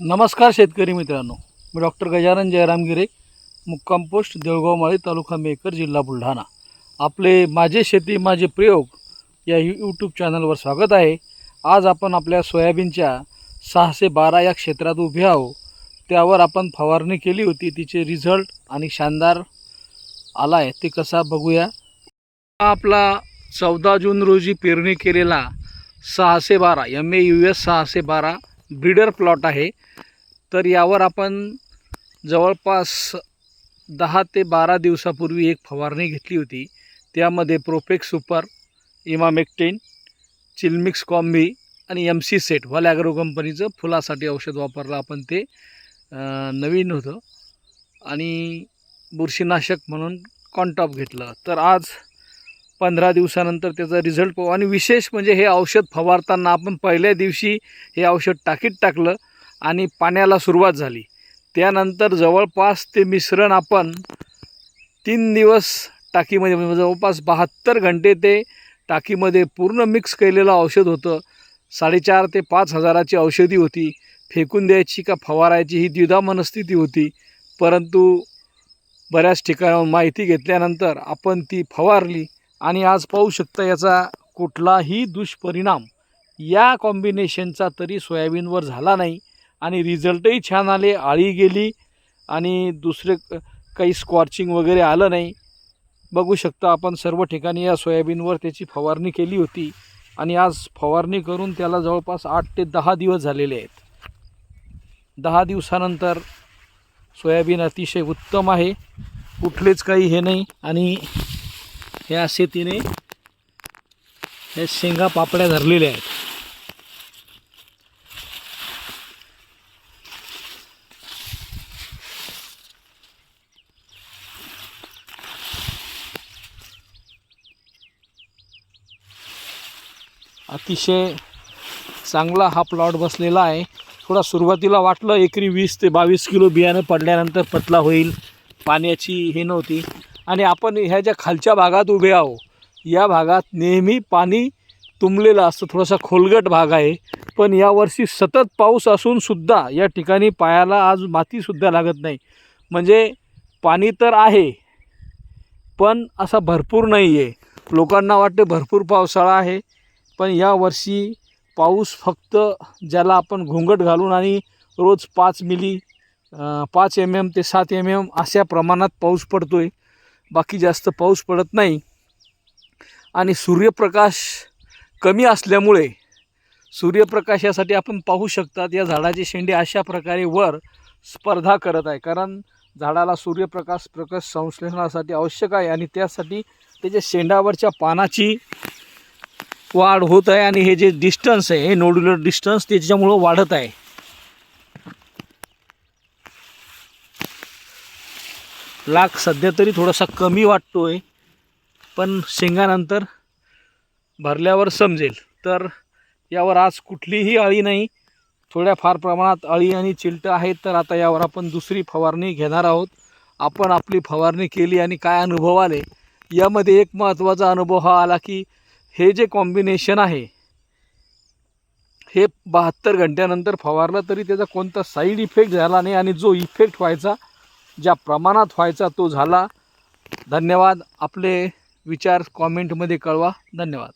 नमस्कार शेतकरी मित्रांनो. मी डॉक्टर गजानन जयराम गिरे मुक्काम पोस्ट देऊळगाव माळी तालुका मेकर जिल्हा बुलढाणा. आपले माझे शेती माझे प्रयोग या यूट्यूब चॅनलवर स्वागत आहे. आज आपण आपल्या सोयाबीनच्या सहाशे बारा या क्षेत्रात उभे आहो त्यावर आपण फवारणी केली होती तिचे रिझल्ट आणि शानदार आला आहे ते कसा बघूया. हा आपला चौदा जून रोजी पेरणी केलेला सहाशे बारा एम ए यू एस सहाशे बारा ब्रीडर प्लॉट आहे. तर यावर आपण जवळपास दहा ते बारा दिवसापूर्वी एक फवारणी घेतली होती. त्यामध्ये प्रोपेक सुपर इमामेक्टेन चिलमिक्स कॉम्बी आणि एम सी सेट व्हल कंपनीचं फुलासाठी औषध वापरलं आपण ते नवीन होतं. आणि बुरशीनाशक म्हणून कॉन्टॉप घेतलं. तर आज पंधरा दिवसानंतर त्याचा रिझल्ट पाहू. आणि विशेष म्हणजे हे औषध फवारताना आपण पहिल्या दिवशी हे औषध टाकीत टाकलं आणि पाण्याला सुरुवात झाली. त्यानंतर जवळपास ते मिश्रण आपण तीन दिवस टाकीमध्ये म्हणजे जवळपास बहात्तर घंटे ते टाकीमध्ये पूर्ण मिक्स केलेलं औषध होतं. साडेचार ते पाच हजाराची औषधी होती. फेकून द्यायची का फवारायची ही द्विधा मनस्थिती होती. परंतु बऱ्याच ठिकाणाहून माहिती घेतल्यानंतर आपण ती फवारली. आणि आज पाहू शकता याचा कुठलाही दुष्परिणाम या कॉम्बिनेशनचा तरी सोयाबीनवर झाला नाही. आणि रिझल्टही छान आले आळी गेली आणि दुसरे काही स्कॉर्चिंग वगैरे आलं नाही. बघू शकता आपण सर्व ठिकाणी या सोयाबीनवर त्याची फवारणी केली होती आणि आज फवारणी करून त्याला जवळपास आठ ते दहा दिवस झालेले आहेत. दहा दिवसानंतर सोयाबीन अतिशय उत्तम आहे. कुठलेच काही हे नाही आणि हे असे तिने हे शेंगा पापड्या धरलेल्या आहेत. अतिशय चांगला हा प्लॉट बसलेला आहे. थोडा सुरुवातीला वाटलं एकरी वीस ते बावीस किलो बियाणं पडल्यानंतर पतला होईल. पाण्याची हे नव्हती. आणि आपण ह्या ज्या खालच्या भागात उभे आहो या भागात नेहमी पाणी तुंबलेलं असतं थोडासा खोलगट भाग आहे. पण यावर्षी सतत पाऊस असूनसुद्धा या ठिकाणी पायाला आज मातीसुद्धा लागत नाही. म्हणजे पाणी तर आहे पण असा भरपूर नाही आहे लोकांना वाटते भरपूर पावसाळा आहे पण यावर्षी पाऊस फक्त ज्याला आपण घोंगट घालून आणि रोज पाच मिली पाच एम एम ते सात एम एम अशा प्रमाणात पाऊस पडतो आहे बाकी जास्त पाऊस पडत नाही. आणि सूर्यप्रकाश कमी असल्यामुळे सूर्यप्रकाशासाठी आपण पाहू शकतात या झाडाचे शेंडे अशा प्रकारे वर स्पर्धा करत आहे. कारण झाडाला सूर्यप्रकाश प्रकाश संश्लेषणासाठी आवश्यक आहे आणि त्यासाठी त्याच्या शेंडावरच्या पानाची वाढ होत आहे आणि हे जे डिस्टन्स आहे हे नोड्युलर डिस्टन्स त्याच्यामुळं वाढत आहे. लाख सध्या तरी थोडासा कमी वाटतो आहे पण शेंगानंतर भरल्यावर समजेल. तर यावर आज कुठलीही अळी नाही. थोड्या फार प्रमाणात अळी आणि चिलटं आहेत तर आता यावर आपण दुसरी फवारणी घेणार आहोत. आपण आपली फवारणी केली आणि काय अनुभव आले यामध्ये एक महत्त्वाचा अनुभव हा आला की हे जे कॉम्बिनेशन आहे हे बहात्तर घंट्यानंतर फवारलं तरी त्याचा कोणता साईड इफेक्ट झाला नाही आणि जो इफेक्ट व्हायचा ज्या प्रमाणात व्हायचा तो झाला. धन्यवाद. आपले विचार कॉमेंटमध्ये कळवा. धन्यवाद.